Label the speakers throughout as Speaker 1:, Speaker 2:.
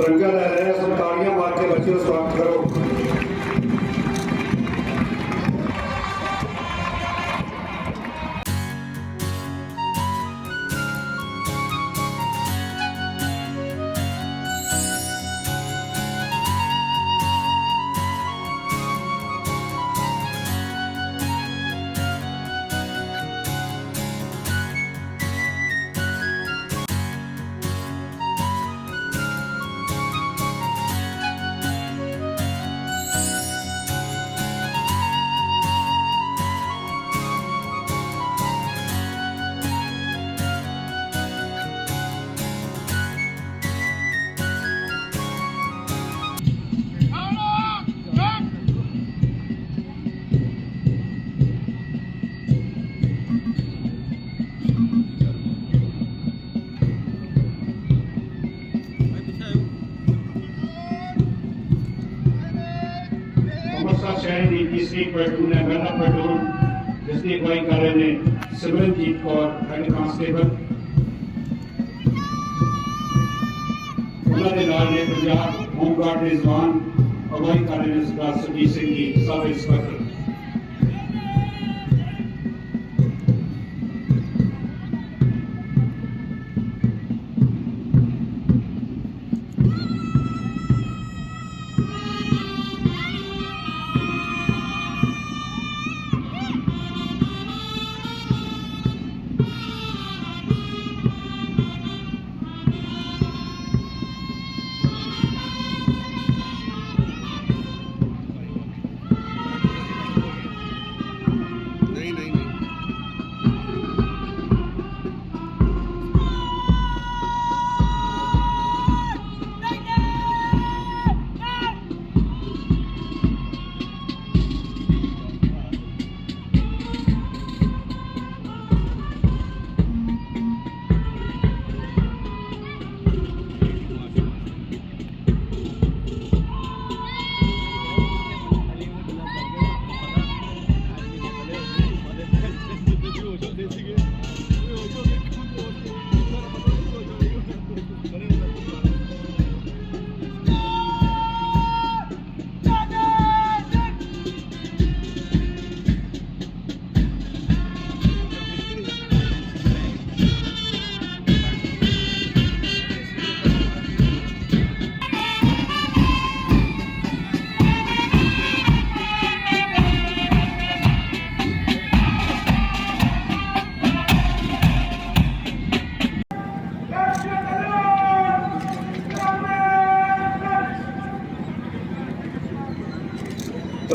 Speaker 1: ਤਿਰੰਗਾ ਲੈ ਰਹੇ ਆ ਸਰਕਾਰੀਆਂ ਮਾਰ ਕੇ ਬੱਚੇ ਨੂੰ ਸਵਾਗਤ ਕਰੋ। ਅੰਮ੍ਰਿਤਸਰ ਸ਼ਹਿਰ ਦੀ ਤੀਸਰੀ ਪਲਟੂਨ ਹੈ ਪਹਿਲਾ ਪਲਟੂਨ ਜਿਸ ਦੀ ਅਗਵਾਈ ਕਰ ਰਹੇ ਨੇ ਸਿਮਰਨਜੀਤ ਕੌਰ ਹੈਡ ਕਾਂਸਟੇਬਲ ਉਹਨਾਂ ਦੇ ਨਾਲ ਨੇ ਪੰਜਾਬ ਹੋਮਗਾਰਡ ਦੇ ਜਵਾਨ ਅਗਵਾਈ ਕਰ ਰਹੇ ਨੇ ਸਰਦਾਰ ਸੁਰਜੀਤ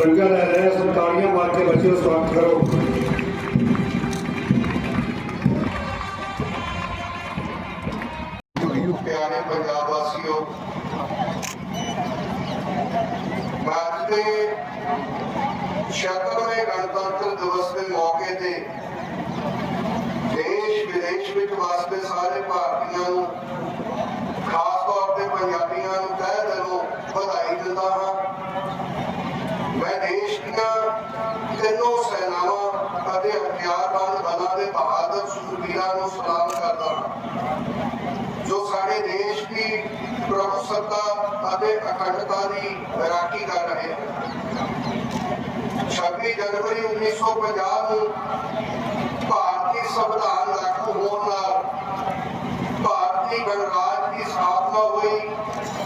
Speaker 1: ਤਿਰੰਗਾ ਲੈ ਰਹੇ ਆ ਸਰਕਾਰੀਆਂ ਮਾਰ ਕੇ ਬੱਚੇ ਨੂੰ ਸਵਾਗਤ ਕਰੋ।
Speaker 2: ਪਿਆਰੇ ਪੰਜਾਬ ਵਾਸੀਓ ਅੱਜ ਦੇ ਛਿਆਤਰਵੇਂ ਗਣਤੰਤਰ ਦਿਵਸ ਦੇ ਮੌਕੇ ਤੇ ਦੇਸ਼ ਵਿਦੇਸ਼ ਵਿੱਚ ਵਸਦੇ ਸਾਰੇ ਭਾਰਤੀਆਂ ਨੂੰ ਖਾਸ ਤੌਰ ਤੇ ਪੰਜਾਬੀਆਂ ਨੂੰ ਤਹਿ ਦਿਲੋਂ ਵਧਾਈ ਦਿੰਦਾ ਹਾਂ ਮੈਂ ਦੇਸ਼ ਦੀਆਂ ਤਿੰਨੋਂ ਸੈਨਾਵਾਂ ਅਤੇ ਹਥਿਆਰਬੰਦ ਬਲਾਂ ਦੇ ਬਹਾਦਰ ਸੂਰਬੀਰਾਂ ਨੂੰ ਸਲਾਮ ਕਰਦਾ ਹਾਂ ਜੋ ਸਾਡੇ ਦੇਸ਼ ਦੀ ਪ੍ਰਭੂਸੱਤਾ ਅਤੇ ਅਖੰਡਤਾ ਦੀ ਰਾਖੀ ਕਰ ਰਹੇ ਹਨ 26 ਜਨਵਰੀ 1950 ਨੂੰ ਭਾਰਤੀ ਸੰਵਿਧਾਨ ਲਾਗੂ ਹੋਣ ਨਾਲ ਭਾਰਤੀ ਗਣਰਾਜ ਦੀ ਸਥਾਪਨਾ ਹੋਈ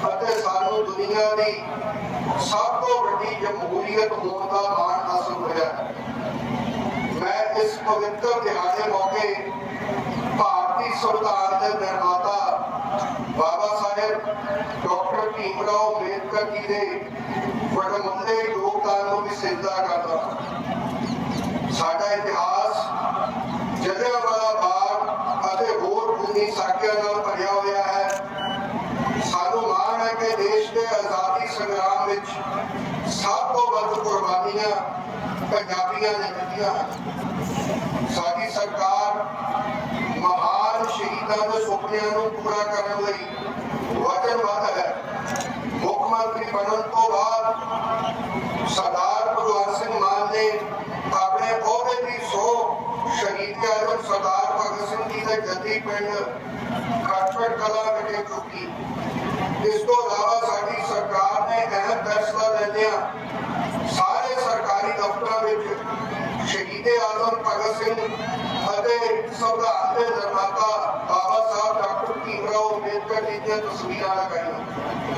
Speaker 2: ਅਤੇ ਸਾਨੂੰ ਦੁਨੀਆ ਦੀ ਸਭ ਤੋਂ ਵੱਡੀ ਜਮਹੂਰੀਅਤ ਹੋਣ ਦਾ ਮਾਣ ਹਾਸਲ ਹੋਇਆ। ਮੈਂ ਇਸ ਪਵਿੱਤਰ ਦਿਹਾੜੇ ਮੌਕੇ ਭਾਰਤੀ ਸੰਵਿਧਾਨ ਦੇ ਨਿਰਮਾਤਾ ਬਾਬਾ ਸਾਹਿਬ, ਡਾਕਟਰ ਭੀਮਰਾਓ ਅੰਬੇਦਕਰ ਜੀ ਦੇ ਵੱਡਮੁੱਲੇ ਯੋਗਦਾਨ ਨੂੰ ਵੀ ਸਿੱਧਾ ਕਰਦਾ ਸਾਡਾ ਇਤਿਹਾਸ ਜਲਿਆਂਵਾਲਾ ਬਾਗ ਅਤੇ ਹੋਰ ਖੂਨੀ ਸਾਕਿਆਂ ਨਾਲ ਭਰਿਆ ਹੋਇਆ ਹੈ। ਸਾਨੂੰ ਮਾਣ ਹੈ ਕਿ ਦੇਸ਼ ਦੇ ਆਜ਼ਾਦੀ ਸੰਗਰਾਮ ਵਿੱਚ ਸਭ ਤੋਂ ਵੱਧ ਕੁਰਬਾਨੀਆਂ ਪੰਜਾਬੀਆਂ ਨੇ ਦਿੱਤੀਆਂ ਹਨ। ਸਾਡੀ ਸਰਕਾਰ ਸ਼ਹੀਦਾਂ ਦੇ ਸੁਪਨਿਆਂ ਨੂੰ ਪੂਰਾ ਕਰਨ ਲਈ ਵਚਨਬੱਧ ਹੈ। ਮੁੱਖ ਮੰਤਰੀ ਬਣਨ ਤੋਂ ਬਾਅਦ ਸਰਦਾਰ ਭਗਵੰਤ ਸਿੰਘ ਮਾਨ ਨੇ ਆਪਣੇ ਅਹੁਦੇ ਦੀ ਸੋ ਸ਼ਹੀਦ ਆਜ਼ਮ ਸਰਦਾਰ ਭਗਤ ਸਿੰਘ ਜੀ ਦੇ ਜੱਦੀ ਪਿੰਡ ਖਟਪੜ ਕਲਾ ਵਿਖੇ ਚੁੱਕੀ ਇਸ ਤੋਂ ਇਲਾਵਾ ਸਾਡੀ ਸਰਕਾਰ ਨੇ ਅਹਿਮ ਫੈਸਲਾ ਲੈਂਦਿਆਂ ਸਾਰੇ ਸਰਕਾਰੀ ਦਫ਼ਤਰਾਂ ਵਿੱਚ ਸ਼ਹੀਦੇ ਆਜ਼ਮ ਭਗਤ ਸਿੰਘ ਅਤੇ ਸੰਵਿਧਾਨ ਦੇ ਨਿਰਮਾਤਾ ਬਾਬਾ ਸਾਹਿਬ ਡਾਕਟਰ ਭੀਮ ਰਾਓ ਅੰਬੇਦਕਰ ਜੀ ਦੀਆਂ ਤਸਵੀਰਾਂ ਲਗਾਈਆਂ।